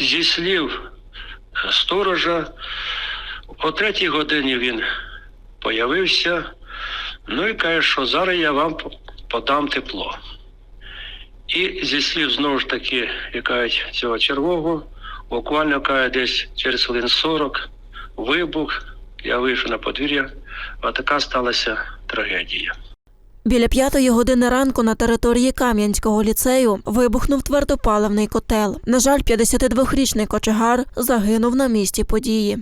зі слів сторожа, о третій годині він появився, ну і каже, що зараз я вам подам тепло. І зі слів знову ж таки, кажуть, цього червого, буквально каже, десь через хвилин 40 вибух, я вийшов на подвір'я, а така сталася трагедія. Біля п'ятої години ранку на території Кам'янського ліцею вибухнув твердопаливний котел. На жаль, 52-річний кочегар загинув на місці події.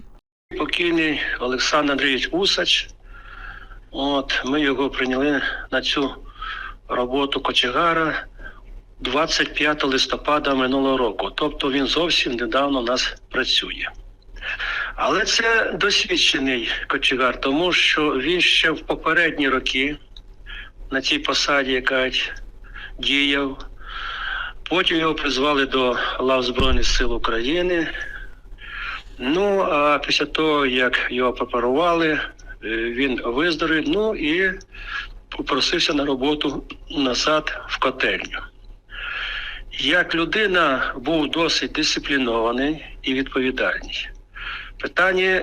Покійний Олександр Андрійович Усач. От, ми його прийняли на цю роботу кочегара 25 листопада минулого року. Тобто він зовсім недавно у нас працює. Але це досвідчений кочегар, тому що він ще в попередні роки на цій посаді, яка діяв. Потім його призвали до лав Збройних сил України. Ну, а після того, як його препарували, е, він виздоровів, ну і попросився на роботу назад в котельню. Як людина був досить дисциплінований і відповідальний. Питання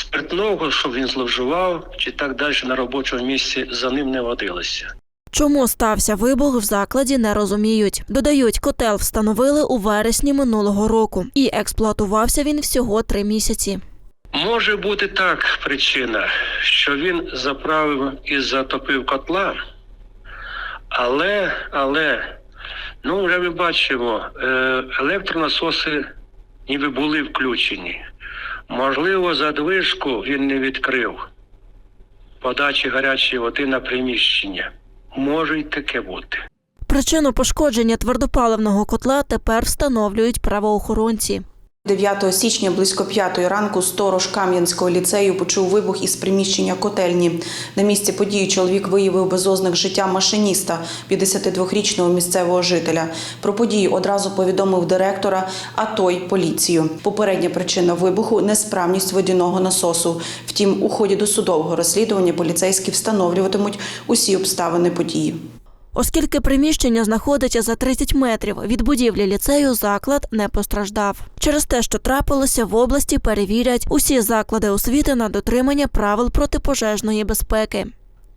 спиртного, щоб він зловживав, чи так далі на робочому місці за ним не водилося. Чому стався вибух в закладі, не розуміють. Додають, котел встановили у вересні минулого року, і експлуатувався він всього три місяці. Може бути так причина, що він заправив і затопив котла, але, але, ну вже ми бачимо, е, електронасоси ніби були включені. Можливо, задвижку він не відкрив подачі гарячої води на приміщення. Може й таке бути. Причину пошкодження твердопаливного котла тепер встановлюють правоохоронці. 9 січня близько 5 ранку сторож Кам'янського ліцею почув вибух із приміщення котельні. На місці події чоловік виявив без ознак життя машиніста, 52-річного місцевого жителя. Про подію одразу повідомив директора, а той поліцію. Попередня причина вибуху несправність водяного насосу. Втім, у ході досудового розслідування поліцейські встановлюватимуть усі обставини події. Оскільки приміщення знаходиться за 30 метрів від будівлі ліцею, заклад не постраждав. Через те, що трапилося, в області перевірять усі заклади освіти на дотримання правил протипожежної безпеки.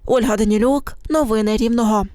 Ольга Данілюк, новини Рівного.